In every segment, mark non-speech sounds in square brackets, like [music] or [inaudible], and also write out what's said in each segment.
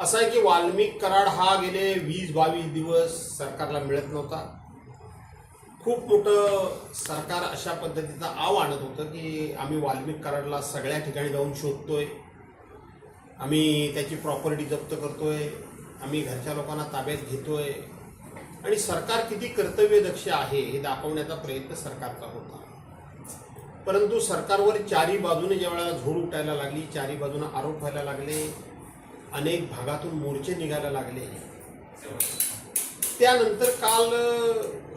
असं आहे की वाल्मिक कराड हा गेले वीस बावीस दिवस सरकारला मिळत नव्हता. खूप मोठं सरकार अशा पद्धतीचा आव आणत होतं की आम्ही वाल्मिक कराडला सगळ्या ठिकाणी जाऊन शोधतोय. आम्ही त्याची प्रॉपर्टी जप्त करतोय. आम्ही घरच्या लोकांना ताब्यात घेतोय. आणि सरकार किती कर्तव्यदक्ष आहे हे दाखवण्याचा प्रयत्न सरकारचा होता. परंतु सरकारवर चारी बाजूने ज्यावेळेला झोड उठायला लागली चारी बाजूने आरोप व्हायला लागले अनेक भागातून मोर्चे निघायला लागले. त्यानंतर काल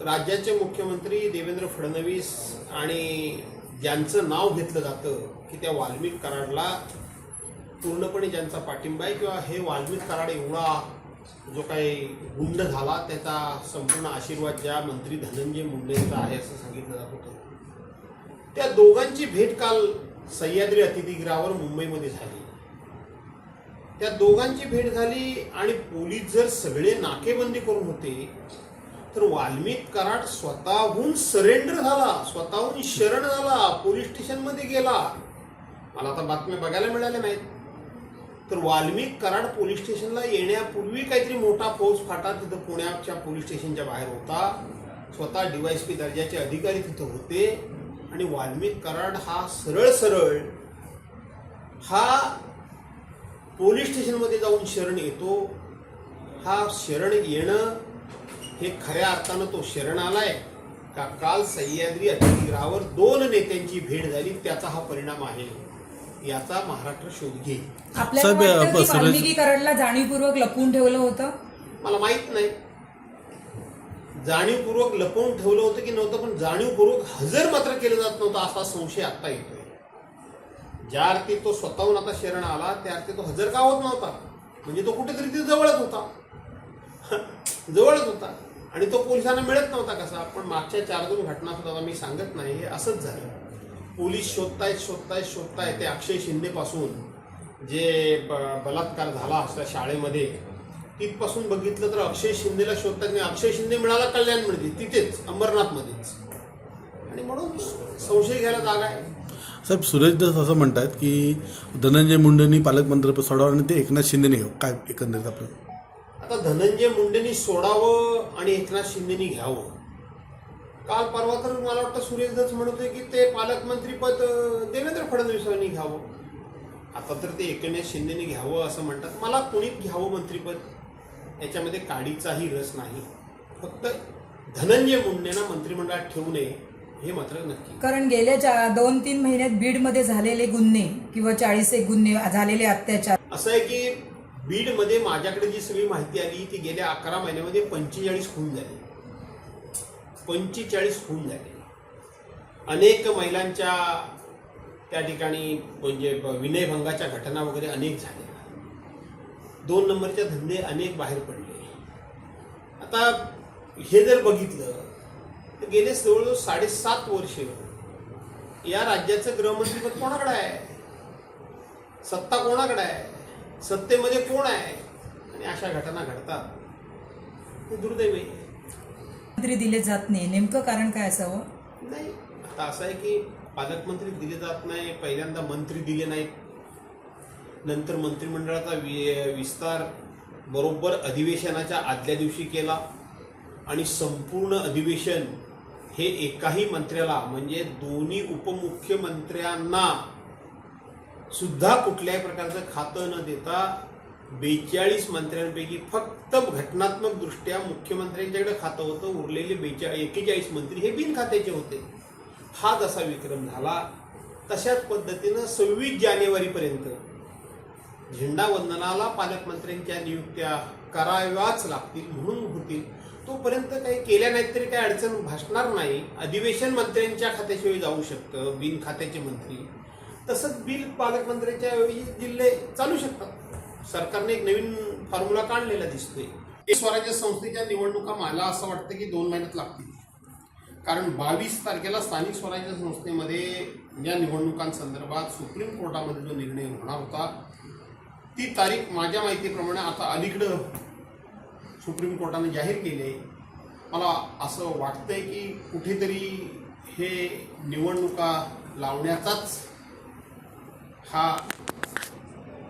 राज्याचे मुख्यमंत्री देवेंद्र फडणवीस आणि ज्यांचं नाव घेतलं जातं की त्या वाल्मिक कराडला पूर्णपणे ज्यांचा पाठिंबा आहे किंवा हे वाल्मिक कराड एवढा जो काही गुंड झाला त्याचा संपूर्ण आशीर्वाद ज्या मंत्री धनंजय मुंडेंचा आहे असं सांगितलं जात होतं. त्या दोघांची भेट काल सह्याद्री अतिथीगृहावर मुंबईमध्ये झाली. त्या दोघांची भेट झाली आणि पोलीस जर सगळे नाकेबंदी करून होते तर वाल्मिक कराड स्वतःहून सरेंडर झाला स्वतःहून शरण झाला पोलीस स्टेशनमध्ये गेला. मला आता बातम्या बघायला मिळाल्या नाहीत. तर वाल्मिक कराड पोलीस स्टेशनला येण्यापूर्वी काहीतरी मोठा फौज फाटा तिथं पुण्याच्या पोलीस स्टेशनच्या बाहेर होता. स्वतः डीवायसपी दर्जाचे अधिकारी तिथं होते. आणि वाल्मिक कराड हा सरळ सरळ हा पोलीस स्टेशनमध्ये जाऊन शरण येतो. हा शरण येणं हे खऱ्या अर्थानं तो शरण आलाय का काल सह्याद्री अतिथीगृहावर दोन नेत्यांची भेट झाली त्याचा हा परिणाम आहे. याचा महाराष्ट्र शोध घेईल आपल्याला साहेब, आपण जाणीवपूर्वक लपवून ठेवलं होतं? मला माहीत नाही. जाणीवपूर्वक लपवून ठेवलं होतं की नव्हतं पण जाणीवपूर्वक हजर मात्र केलं जात नव्हतं असा संशय आता येतोय. ज्या अर्थी तो स्वतःहून आता शरण आला त्या अर्थी तो हजर का होत नव्हता? म्हणजे तो कुठेतरी तिथे जवळच होता. [laughs] जवळच होता. आणि तो पोलिसांना मिळत नव्हता कसा? पण मागच्या चार दोन घटना सुद्धा मी सांगत नाही हे असंच झालं. पोलीस शोधतायत शोधतायत शोधतायत. ते अक्षय शिंदेपासून जे ब- बलात्कार झाला असल्या शाळेमध्ये तिथपासून बघितलं तर अक्षय शिंदेला शोधतात नाही अक्षय शिंदे मिळाला कल्याणमध्ये तिथेच अंबरनाथमध्येच. आणि म्हणून संशय घ्यायला जागा आहे. साहेब सुरेश दस असं म्हणतात की धनंजय मुंडेंनी पालकमंत्रीपद सोडावं आणि ते एकनाथ शिंदेने घ्यावं काय एकंदरीत आपलं? आता धनंजय मुंडेंनी सोडावं आणि एकनाथ शिंदेनी घ्यावं. काल परवा तर मला वाटतं सुरेश दस होते की ते पालकमंत्रीपद देवेंद्र फडणवीसांनी घ्यावं. आता तर ते एकनाथ शिंदेनी घ्यावं असं म्हणतात. मला कोणीच घ्यावं मंत्रीपद याच्यामध्ये काडीचाही रस नाही. फक्त धनंजय मुंडेंना मंत्रिमंडळात ठेवू नये. हे मात्र नक्की. कारण गेल्या दोन तीन महिन्यात बीडमध्ये झालेले गुन्हे किंवा चाळीस एक गुन्हे झालेले अत्याचार. असं आहे की बीडमध्ये माझ्याकडे जी सगळी माहिती आली ती गेल्या अकरा महिन्यामध्ये पंचेचाळीस खून झाले. पंचेचाळीस खून झाले. अनेक महिलांच्या त्या ठिकाणी म्हणजे विनयभंगाच्या घटना वगैरे अनेक झाल्या. दोन नंबरचे धंदे अनेक बाहेर पडले. आता हे जर बघितलं तर गेले जवळजवळ साडेसात वर्ष. या राज्याचं गृहमंत्रीपद कोणाकडे आहे? सत्ता कोणाकडे आहे? सत्तेमध्ये कोण आहे? आणि अशा घटना घडतात. हे दुर्दैव मंत्री दिले जात नाही. नेमकं कारण काय असावं? नाही आता असं आहे की पालकमंत्री दिले जात नाही पहिल्यांदा मंत्री दिले नाहीत. नंतर मंत्रिमंडळाचा वि विस्तार बरोबर अधिवेशनाच्या आदल्या दिवशी केला. आणि संपूर्ण अधिवेशन हे एकाही मंत्र्याला म्हणजे दोन्ही उपमुख्यमंत्र्यांना सुद्धा कुठल्याही प्रकारचं खातं न देता बेचाळीस मंत्र्यांपैकी फक्त घटनात्मक दृष्ट्या मुख्यमंत्र्यांच्याकडे खातं होतं उरलेले बेचा एकेचाळीस मंत्री हे बिनखात्याचे होते. हा जसा विक्रम झाला तशाच पद्धतीनं सव्वीस जानेवारीपर्यंत झेंडावंदनाला पालकमंत्र्यांच्या नियुक्त्या कराव्याच लागतील म्हणून होतील. तोपर्यंत काही केल्या नाहीत तरी काही अडचण भासणार नाही. अधिवेशन मंत्र्यांच्या खात्याशिवाय जाऊ शकतं बिन खात्याचे मंत्री. तसंच बिल पालकमंत्र्यांच्या ऐवजी जिल्हे चालू शकतात. सरकारने एक नवीन फॉर्म्युला काढलेला दिसतोय. स्वराज्य संस्थेच्या निवडणुका मला असं वाटतं की दोन महिन्यात लागतील. कारण बावीस तारखेला स्थानिक स्वराज्य संस्थेमध्ये या निवडणुकांसंदर्भात सुप्रीम कोर्टामध्ये जो निर्णय होणार होता ती तारीख माझ्या माहितीप्रमाणे आता अलीकडं सुप्रीम कोर्टाने जाहीर केले मला असं वाटतंय की कुठेतरी हे निवडणुका लावण्याचाच हा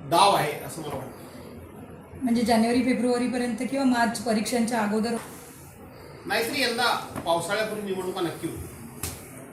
डाव आहे असं मला वाटतं म्हणजे जानेवारी फेब्रुवारी पर्यंत किंवा मार्च परीक्षांच्या अगोदर? नाहीतरी यंदा पावसाळ्यापूर्वी निवडणुका नक्की होतील.